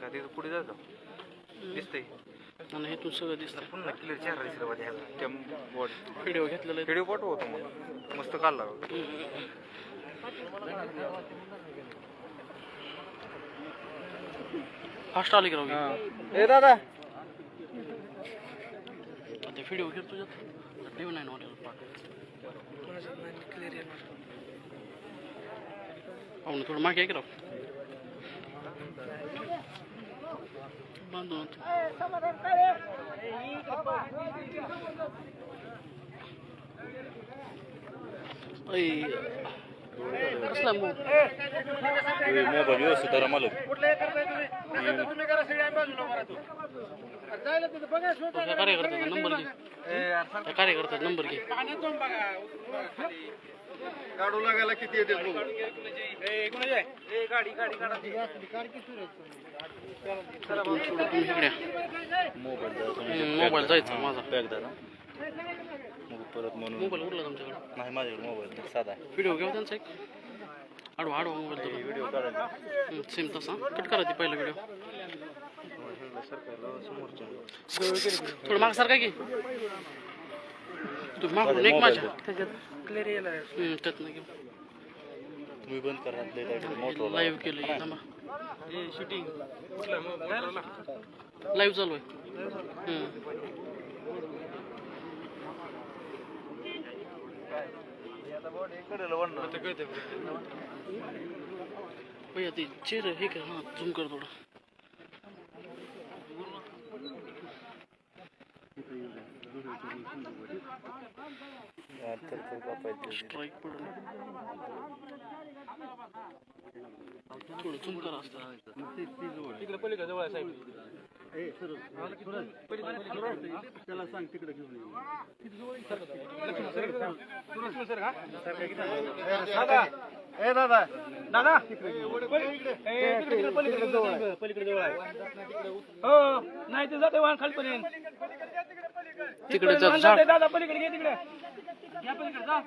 का तिथं पुढे जायचं दिसतंय. आणि इथून सगळं दिसतं. पुन्हा क्लिअर चेहरा दिसला पाहिजे त्या बॉडी व्हिडिओ घेतलेला व्हिडिओ पाठव होतो मग मस्त काढला फास्ट आली की राहू ए दादा. ते व्हिडिओ घेतो तुझ्यात. नाही हॉटेल क्लिअर येणार आहे की राव? बांधून होतं. ऐ, कसला मग मोबाईल व्यवस्थित करा मला कार्य कार्यकर्त्याचा नंबर घे. त्या कार्यकर्त्याचा नंबर घे. काढू लागायला किती येते. मोबाईल जायचा माझा. बॅग दादा मग परत म्हणून मोबाईल उरला तुमच्याकडे? नाही माझ्याकडे मोबाईल साधा. व्हिडिओ घेऊ त्यांचा एक. आडवा आडवा मोबाईल तो व्हिडिओ काढायला सेम तसा. कट करा ती पहिला व्हिडिओ. थोडं माग सारखा की. तू मागून एक माझ्या हम्म, त्यात नाही तुम्ही बंद करा लाईव्ह केलं थांबा. लाईव्ह चालू आहे. हम्म. भैया ते चेहरा हे कर हा झूम कर थोडं. ए दादा दादा पलीकडे जवळ आहे हो नाही ते जाते वाहन खालीपर्यंत. तिकडे दादा पलीकडे घे तिकडे. या पलीकडे जा.